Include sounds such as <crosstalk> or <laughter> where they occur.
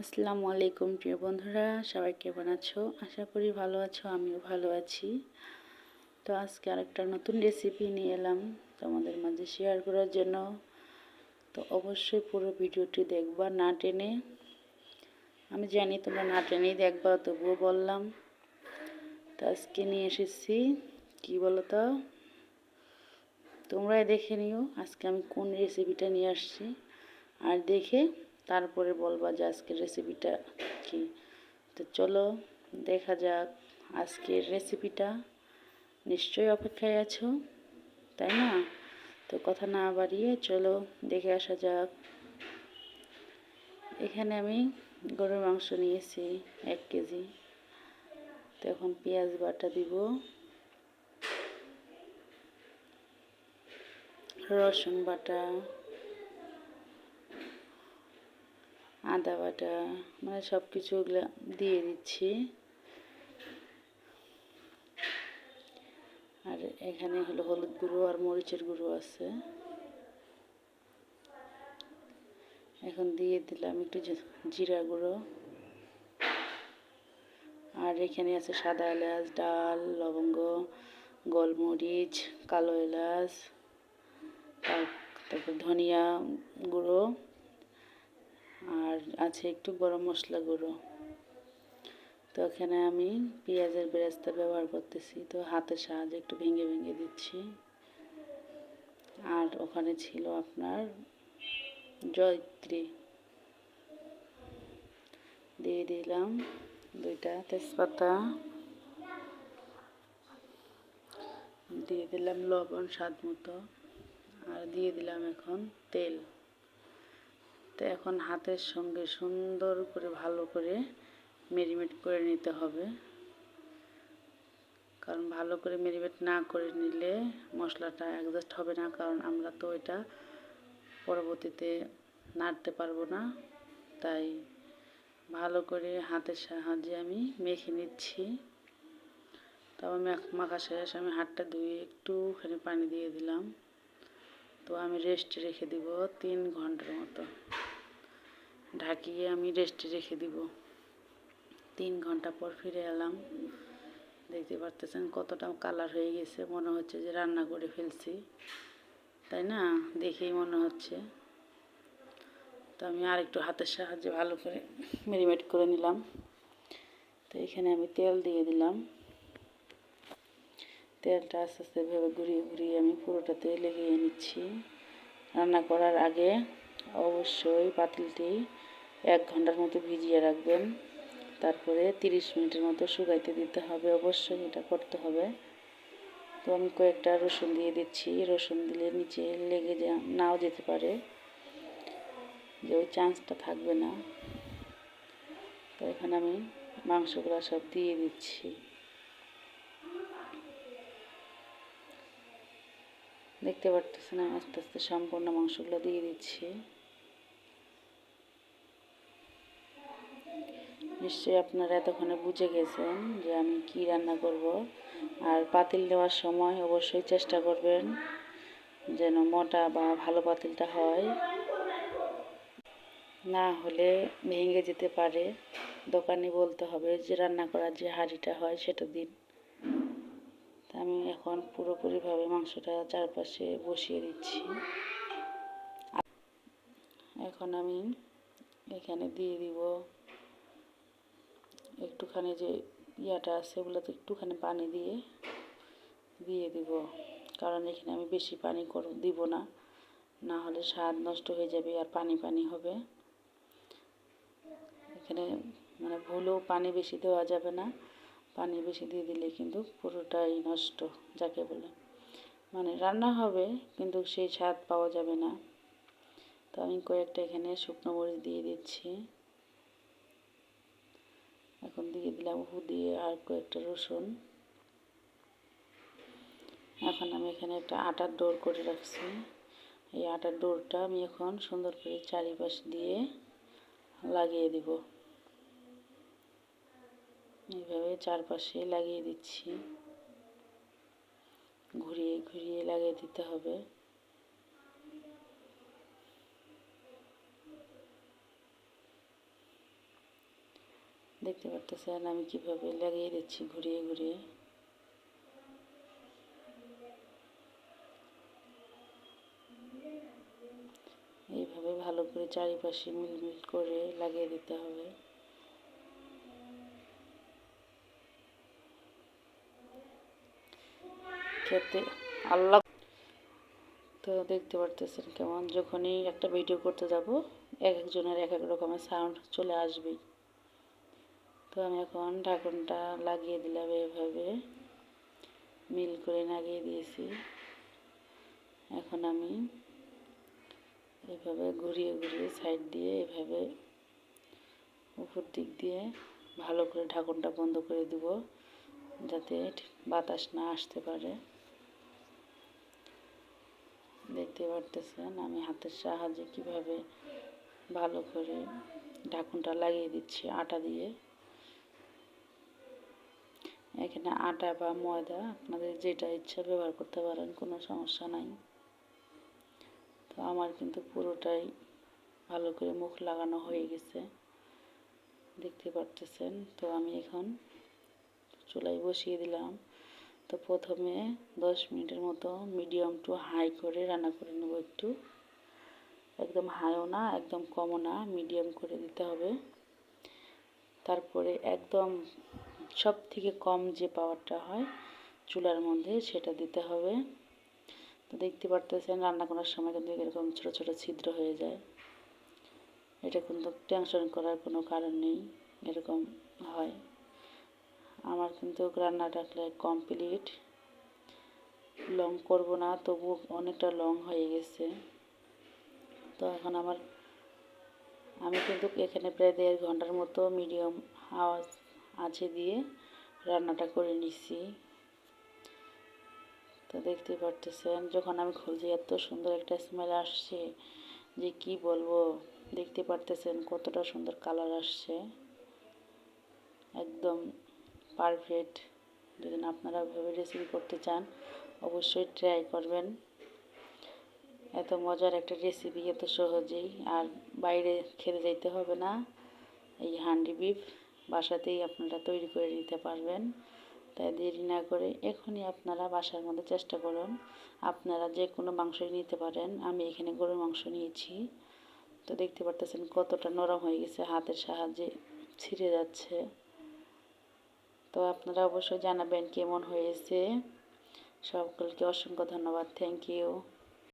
আসসালামু আলাইকুম, প্রিয় বন্ধুরা। সবাই কেমন আছো? আশা করি ভালো আছো, আমিও ভালো আছি। তো আজকে আরেকটা নতুন রেসিপি নিয়ে এলাম তোমাদের মাঝে শেয়ার করার জন্য। তো অবশ্যই পুরো ভিডিওটি দেখবা না টেনে। আমি জানি তোমরা না টেনেই দেখবা, তবুও বললাম। তো আজকে নিয়ে এসেছি, কি বলো তো তোমরাই দেখে নিও আজকে আমি কোন রেসিপিটা নিয়ে আসছি। আর দেখে তারপরে বলবা যে আজকের রেসিপিটা কি? তো চলো, দেখা যাক আজকের রেসিপিটা নিশ্চয়ই অপেক্ষায় আছো, তাই না? তো কথা না বাড়িয়ে চলো দেখে আসা যাক। এখানে আমি গরুর মাংস নিয়েছি এক কেজি। তো এখন পেঁয়াজ বাটা দিব। রসুন বাটা। আদা বাটা মানে সব কিছু ওগুলো দিয়ে দিচ্ছি। আর এখানে হলো হলুদ গুঁড়ো আর মরিচের গুঁড়ো আছে। এখন দিয়ে দিলাম একটু জিরা গুঁড়ো। আর এখানে আছে সাদা এলাচ, ডাল, লবঙ্গ, গোলমরিচ, কালো এলাচ, তারপর ধনিয়া গুঁড়ো। আছে একটু গরম মশলা গুঁড়ো। তো এখানে আমি পেঁয়াজের বেরেস্তা ব্যবহার করতেছি। তো হাতের সাহায্যে একটু ভেঙে ভেঙে দিচ্ছি। আর ওখানে ছিল আপনার জয়ত্রী। দিয়ে দিলাম দুইটা তেজপাতা। দিয়ে দিলাম লবণ স্বাদ মতো। আর দিয়ে দিলাম এখন তেল। তো এখন হাতের সঙ্গে সুন্দর করে ভালো করে মেরিমেট করে নিতে হবে। কারণ ভালো করে মেরিমেট না করে নিলে মশলাটা অ্যাডজাস্ট হবে না, কারণ আমরা তো এটা পরবর্তীতে নাড়তে পারব না। তাই ভালো করে হাতের সাহায্যে আমি মেখে নিচ্ছি। তারপর মাখা শেষ আমি হাতটা ধুয়ে একটুখানি পানি দিয়ে দিলাম। তো আমি রেস্ট রেখে দিব তিন ঘণ্টার মতো। ঢাকিয়ে আমি রেস্ট রেখে দিব। তিন ঘণ্টা পর ফিরে এলাম। দেখতে পারতেছেন কতটা কালার হয়ে গেছে, মনে হচ্ছে যে রান্না করে ফেলছি। তাই না? দেখেই মনে হচ্ছে। তো আমি আর একটু হাতের সাহায্যে ভালো করে <laughs> মেরিমেট করে নিলাম। তো এখানে আমি তেল দিয়ে দিলাম। তেলটা আস্তে আস্তে ভেবে ঘুরিয়ে ঘুরিয়ে আমি পুরোটাতে লেগিয়ে নিচ্ছি। রান্না করার আগে অবশ্যই পাতিলটি এক ঘণ্টার মতো ভিজিয়ে রাখবেন। তারপরে তিরিশ মিনিটের মতো শুকাইতে দিতে হবে। অবশ্যই এটা করতে হবে। তো আমি কয়েকটা রসুন দিয়ে দিচ্ছি। রসুন দিলে নিচে লেগে যা, নাও যেতে পারে। যে ওই চান্সটা থাকবে না। তো এখানে আমি মাংসগুলো সব দিয়ে দিচ্ছি। দেখতে পারতেছেন আস্তে আস্তে সম্পূর্ণ মাংসগুলো দিয়ে দিচ্ছি। নিশ্চয়ই আপনারা এতক্ষণে বুঝে গেছেন যে আমি কি রান্না করব। আর পাতিল নেওয়ার সময় অবশ্যই চেষ্টা করবেন যেন মোটা বা ভালো পাতিলটা হয়। না হলে ভেঙে যেতে পারে। দোকানে বলতে হবে যে রান্না করার যে হাঁড়িটা হয় সেটা দিন। আমি এখন পুরোপুরিভাবে মাংসটা চারপাশে বসিয়ে দিচ্ছি। এখন আমি এখানে দিয়ে দিব একটুখানি যে ইয়াটা আছে ওগুলোতে একটুখানি পানি দিয়ে দিয়ে দিব। কারণ এখানে আমি বেশি পানি কর দিব না। না হলে স্বাদ নষ্ট হয়ে যাবে আর পানি পানি হবে। এখানে মানে ভুলেও পানি বেশি দেওয়া যাবে না। পানি বেশি দিয়ে দিলে কিন্তু পুরোটাই নষ্ট, যাকে বলে। মানে রান্না হবে, কিন্তু সেই স্বাদ পাওয়া যাবে না। তো আমি কয়েকটা এখানে শুকনো মরিচ দিয়ে দিচ্ছি। এখন দিয়ে দিলাম উহু দিয়ে আর কয়েকটা রসুন। এখন আমি এখানে একটা আটার ডোর করে রাখছি। এই আটার ডোরটা আমি এখন সুন্দর করে চারিপাশ দিয়ে লাগিয়ে দিব। এইভাবে চারপাশে লাগিয়ে দিচ্ছি। ঘুরিয়ে ঘুরিয়ে লাগিয়ে দিতে হবে। দেখতে পারতেছেন আমি কীভাবে লাগিয়ে দিচ্ছি ঘুরিয়ে ঘুরিয়ে। এইভাবে ভালো করে চারিপাশে মিলমিল করে লাগিয়ে দিতে হবে। খেতে। আল্লাহ তো দেখতে পারতেছেন কেমন। যখনই একটা ভিডিও করতে যাব, এক একজনের এক এক রকমের সাউন্ড চলে আসবেই। তো আমি এখন ঢাকনটা লাগিয়ে দিলাম এভাবে। মিল করে লাগিয়ে দিয়েছি। এখন আমি এভাবে ঘুরিয়ে ঘুরিয়ে সাইড দিয়ে এভাবে উপর দিক দিয়ে ভালো করে ঢাকনটা বন্ধ করে দিব, যাতে বাতাস না আসতে পারে। দেখতে পারতেছেন আমি হাতের সাহায্যে কীভাবে ভালো করে ঢাকনটা লাগিয়ে দিচ্ছি আটা দিয়ে। এখানে আটা বা ময়দা আপনাদের যেটা ইচ্ছা ব্যবহার করতে পারেন, কোনো সমস্যা নাই। তো আমার কিন্তু পুরোটাই ভালো করে মুখ লাগানো হয়ে গেছে। দেখতে পারতেছেন? তো আমি এখন চুলায় বসিয়ে দিলাম। তো প্রথমে দশ মিনিটের মতো মিডিয়াম টু হাই করে রান্না করে নেব একটু। একদম হাইও না, একদম কমও না মিডিয়াম করে দিতে হবে। তারপরে একদম সব থেকে কম যে পাওয়ারটা হয় চুলার মধ্যে সেটা দিতে হবে। তো দেখতে পারতেছেন রান্না করার সময় কিন্তু এরকম ছোটো ছোটো ছিদ্র হয়ে যায়। এটা কিন্তু টেনশন করার কোনো কারণ নেই, এরকম হয়। আমার কিন্তু রান্নাটা কমপ্লিট লং করব না তবু অনেকটা লং হয়ে গেছে। তো এখন আমার, আমি কিন্তু এখানে প্রায় দেড় ঘণ্টার মতো মিডিয়াম আওয়াজ আছে দিয়ে রান্নাটা করে নিছি। তো দেখতে পারতেছেন, যখন আমি খুলছি এত সুন্দর একটা স্মেল আসছে, যে কি বলব, দেখতে পারতেছেন কতটা সুন্দর কালার আসছে। একদম পারফেক্ট। যদি আপনারা ভেবে রেসিপি করতে চান, অবশ্যই ট্রাই করবেন। এত মজার একটা রেসিপি এত সহজেই। আর বাইরে খেতে যাইতে হবে না। এই হান্ডি বিফ বাসাতেই আপনারা তৈরি করে নিতে পারবেন। তাই দেরি না করে এখনই আপনারা বাসার মধ্যে চেষ্টা করুন। আপনারা যে কোনো মাংসই নিতে পারেন। আমি এখানে গরুর মাংস নিয়েছি। তো দেখতে পারতেছেন কতটা নরম হয়ে গেছে, হাতের সাহায্যে ছিঁড়ে যাচ্ছে। তো আপনারা অবশ্যই জানাবেন কেমন হয়েছে। সকলকে অসংখ্য ধন্যবাদ। Thank you